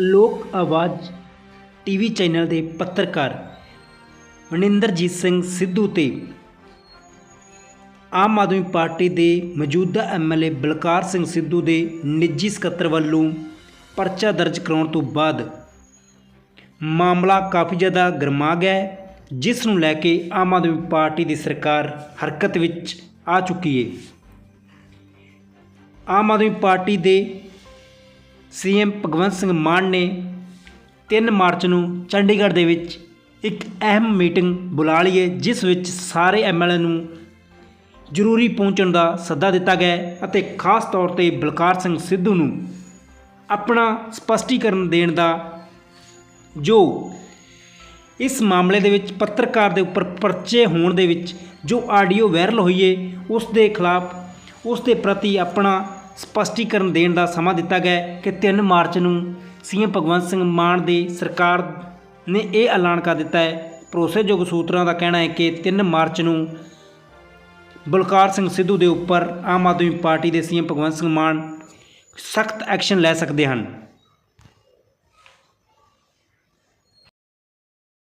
ਲੋਕ ਆਵਾਜ਼ TV channel ਦੇ ਪੱਤਰਕਾਰ ਮਨਿੰਦਰਜੀਤ ਸਿੰਘ ਸਿੱਧੂ ਤੇ ਆਮ ਆਦਮੀ ਪਾਰਟੀ ਦੇ ਮੌਜੂਦਾ ਐਮਐਲਏ ਬਲਕਾਰ ਸਿੰਘ ਸਿੱਧੂ ਦੇ ਨਿੱਜੀ ਸਕੱਤਰ ਵੱਲੋਂ ਪਰਚਾ ਦਰਜ ਕਰਾਉਣ ਤੋਂ ਬਾਅਦ ਮਾਮਲਾ ਕਾਫੀ ਜ਼ਿਆਦਾ ਗਰਮਾ ਗਿਆ ਜਿਸ ਨੂੰ ਲੈ ਕੇ ਆਮ ਆਦਮੀ ਪਾਰਟੀ ਦੀ ਸਰਕਾਰ ਹਰਕਤ ਵਿੱਚ ਆ ਚੁੱਕੀ ਹੈ। ਆਮ ਆਦਮੀ ਪਾਰਟੀ ਦੇ ਸੀਐਮ ਭਗਵੰਤ ਸਿੰਘ ਮਾਨ ਨੇ 3 ਮਾਰਚ ਨੂੰ ਚੰਡੀਗੜ੍ਹ ਦੇ ਵਿੱਚ ਇੱਕ ਅਹਿਮ ਮੀਟਿੰਗ ਬੁਲਾ ਲਈ ਹੈ, ਜਿਸ ਵਿੱਚ ਸਾਰੇ ਐਮਐਲਏ ਨੂੰ ਜ਼ਰੂਰੀ ਪਹੁੰਚਣ ਦਾ ਸੱਦਾ ਦਿੱਤਾ ਗਿਆ ਅਤੇ ਖਾਸ ਤੌਰ ਤੇ ਬਲਕਾਰ ਸਿੰਘ ਸਿੱਧੂ ਨੂੰ ਆਪਣਾ ਸਪਸ਼ਟੀਕਰਨ ਦੇਣ ਦਾ ਜੋ ਇਸ ਮਾਮਲੇ ਦੇ ਵਿੱਚ ਪੱਤਰਕਾਰ ਦੇ ਉੱਪਰ ਪਰਚੇ ਹੋਣ ਦੇ ਵਿੱਚ ਜੋ ਆਡੀਓ ਵਾਇਰਲ ਹੋਈ ਏ ਉਸ ਦੇ ਖਿਲਾਫ ਉਸ ਦੇ ਪ੍ਰਤੀ ਆਪਣਾ ਸਪਸ਼ਟੀਕਰਨ ਦੇਣ ਦਾ ਸਮਾਂ ਦਿੱਤਾ ਗਿਆ ਕਿ 3 ਮਾਰਚ ਨੂੰ ਸੀਐਮ ਭਗਵੰਤ ਸਿੰਘ ਮਾਨ ਦੀ ਸਰਕਾਰ ਨੇ ਇਹ ਐਲਾਨ ਕਰ ਦਿੱਤਾ ਹੈ। ਭਰੋਸੇਯੋਗ ਸੂਤਰਾਂ ਦਾ ਕਹਿਣਾ ਹੈ ਕਿ 3 ਮਾਰਚ ਨੂੰ ਬਲਕਾਰ ਸਿੰਘ ਸਿੱਧੂ ਦੇ ਉੱਪਰ ਆਮ ਆਦਮੀ ਪਾਰਟੀ ਦੇ ਸੀਐਮ ਭਗਵੰਤ ਸਿੰਘ ਮਾਨ ਸਖਤ ਐਕਸ਼ਨ ਲੈ ਸਕਦੇ ਹਨ।